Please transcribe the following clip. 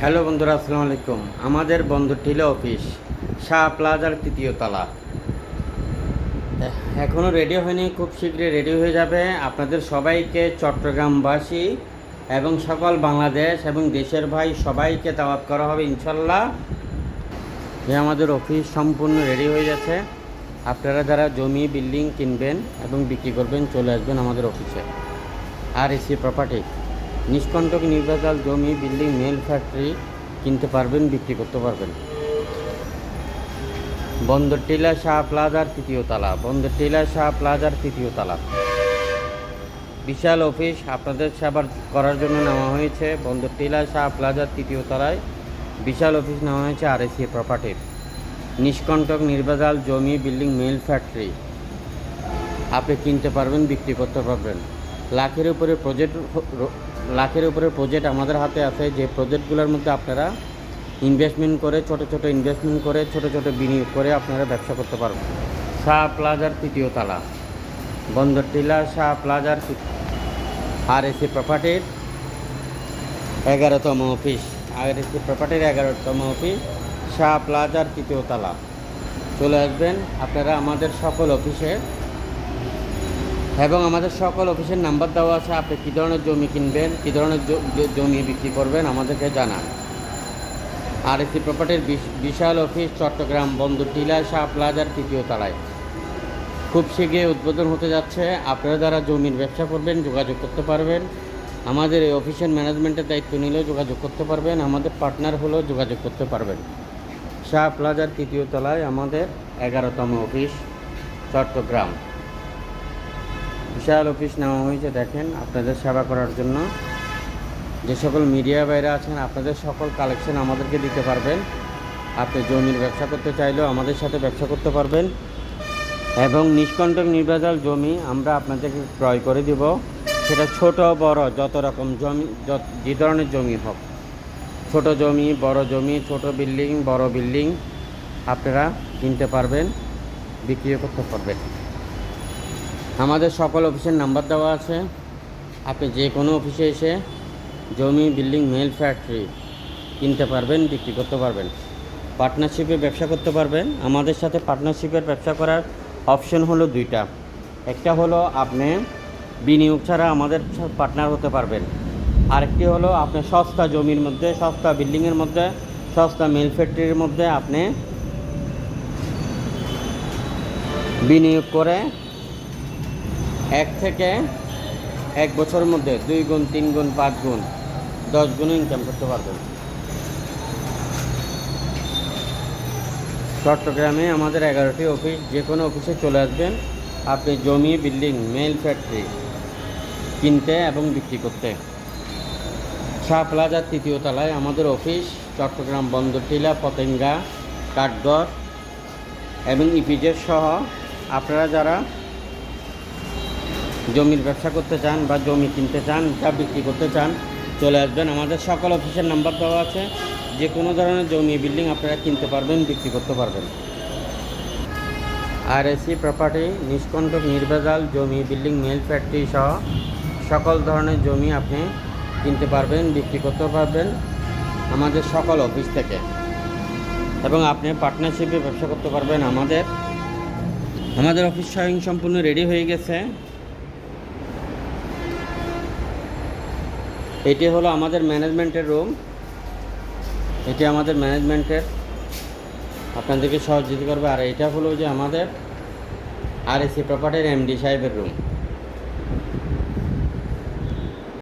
Hello বন্ধুরা, আসসালামু আলাইকুম। আমাদের বন্ধু টিলা অফিস। শাহ প্লাজার তৃতীয় তলা। এখনও রেডি হয়নি, খুব শীঘ্রই রেডি হয়ে যাবে। আপনাদের সবাইকে চট্টগ্রামবাসী এবং সকল বাংলাদেশ এবং দেশের ভাই সবাইকে দাওয়াত করা হবে, ইনশাল্লাহ। যে আমাদের অফিস সম্পূর্ণ রেডি হয়ে গেছে। আপনারা যারা জমি, বিল্ডিং কিনবেন এবং বিক্রি করবেন, চলে আসবেন আমাদের অফিসে। আর এসি প্রপার্টি নিষ্কণ্টক নির্বাচাল জমি, বিল্ডিং মেল ফ্যাক্টরি কিনতে পারবেন, বিক্রি করতে পারবেন। বন্দর টিলা শাহ প্লাজার তৃতীয় তালা, বন্দর টিলা শাহ প্লাজার তৃতীয় তালা। বিশাল অফিস, আপনাদের সেবার করার জন্য নেওয়া হয়েছে। বন্দর টিলা শাহ প্লাজার তৃতীয় তলায় বিশাল অফিস নেওয়া হয়েছে আর এসি প্রপার্টির। নিষ্কণ্টক নির্বাচাল জমি, বিল্ডিং মেল ফ্যাক্টরি আপনি কিনতে পারবেন, বিক্রি করতে পারবেন। লাখের উপরে প্রজেক্ট লাখের উপরে প্রজেক্ট আমাদের হাতে আছে। যে প্রজেক্টগুলোর মধ্যে আপনারা ইনভেস্টমেন্ট করে, ছোট ছোট ইনভেস্টমেন্ট করে, ছোট ছোট বিনিয়োগ করে আপনারা ব্যবসা করতে পারবেন। শাহ প্লাজার তৃতীয় তলা। বন্দর টিলা, শাহ প্লাজার আর এসি প্রপার্টির এগারোতম অফিস আর এসি প্রপার্টির এগারোতম অফিস শাহ প্লাজার তৃতীয় তলা। চলে আসবেন আপনারা আমাদের সকল অফিসে এবং আমাদের সকল অফিসের নাম্বার দেওয়া আছে, আপনি কী ধরনের জমি কিনবেন, কী ধরনের জমি বিক্রি করবেন আমাদেরকে জানান। আর এসি প্রপার্টির বিশ- বিশাল অফিস, চট্টগ্রাম বন্ধু টিলা শাহ প্লাজার তৃতীয় তলায়। খুব শীঘ্রই উদ্বোধন হতে যাচ্ছে। আপনারা যারা জমির ব্যবসা করবেন, যোগাযোগ করতে পারবেন। আমাদের এই অফিসের ম্যানেজমেন্টের দায়িত্ব নিলেও যোগাযোগ করতে পারবেন। আমাদের পার্টনার হলেও যোগাযোগ করতে পারবেন। শাহ প্লাজার তৃতীয় তলায় আমাদের এগারোতম অফিস, চট্টগ্রাম। বিশাল অফিস নেওয়া হয়েছে, দেখেন, আপনাদের সেবা করার জন্য। যে সকল মিডিয়া বাইরে আছেন, আপনাদের সকল কালেকশন আমাদেরকে দিতে পারবেন। আপনি জমির ব্যবসা করতে চাইলেও আমাদের সাথে ব্যবসা করতে পারবেন। এবং নিষ্কণ্টক নির্বাচল জমি আমরা আপনাদেরকে ক্রয় করে দিব। সেটা ছোট, বড়, যত রকম জমি যে ধরনের জমি হোক। ছোট জমি, বড় জমি, ছোট বিল্ডিং, বড় বিল্ডিং আপনারা কিনতে পারবেন, বিক্রিও করতে পারবেন। আমাদের সকল অফিসের নাম্বার দেওয়া আছে। আপনি যে কোনো অফিসে এসে জমি, বিল্ডিং, মেল, ফ্যাক্টরি কিনতে পারবেন, বিক্রি করতে পারবেন। পার্টনারশিপে ব্যবসা করতে পারবেন। আমাদের সাথে পার্টনারশিপের ব্যবসা করার অপশন হলো দুইটা। একটা হলো আপনি বিনিয়োগ ছাড়া আমাদের পার্টনার হতে পারবেন। আরেকটি হলো আপনি সস্তা জমির মধ্যে, সস্তা বিল্ডিংয়ের মধ্যে, সস্তা মিল ফ্যাক্টরির মধ্যে আপনি বিনিয়োগ করে এক থেকে এক বছরের মধ্যে দুই গুণ, তিন গুণ, পাঁচ গুণ, দশ গুণ ইনকাম করতে পারবেন চট্টগ্রামে আমাদের এগারোটি অফিস যে কোনো অফিসে চলে আসবেন। আপনি জমি বিল্ডিং মেল ফ্যাক্টরি কিনতে এবং বিক্রি করতে। শাহ প্লাজার তৃতীয় তলায় আমাদের অফিস চট্টগ্রাম বন্দর, টিলা পতেঙ্গা কাঠগড় এবং ইপিজেড সহ আপনারা যারা জমির ব্যবসা করতে চান বা জমি কিনতে চান বা বিক্রি করতে চান, চলে আসবেন। আমাদের সকল অফিসের নাম্বার দেওয়া আছে। যে কোনো ধরনের জমি, বিল্ডিং আপনারা কিনতে পারবেন, বিক্রি করতে পারবেন। আর এসি প্রপার্টি নিষ্কণ্টক, নির্ভেজাল জমি, বিল্ডিং মেল ফ্যাক্টরি সহ সকল ধরনের জমি আপনি কিনতে পারবেন, বিক্রি করতে পারবেন আমাদের সকল অফিস থেকে। এবং আপনি পার্টনারশিপে ব্যবসা করতে পারবেন আমাদের। আমাদের অফিস স্বয়ং সম্পূর্ণ রেডি হয়ে গেছে। এটি হলো আমাদের ম্যানেজমেন্টের রুম। এটি আমাদের ম্যানেজমেন্টের। আপনাদেরকে সহযোগিতা করবে আর এটা হলো যে আমাদের আর এসি প্রপার্টির এমডি সাহেবের রুম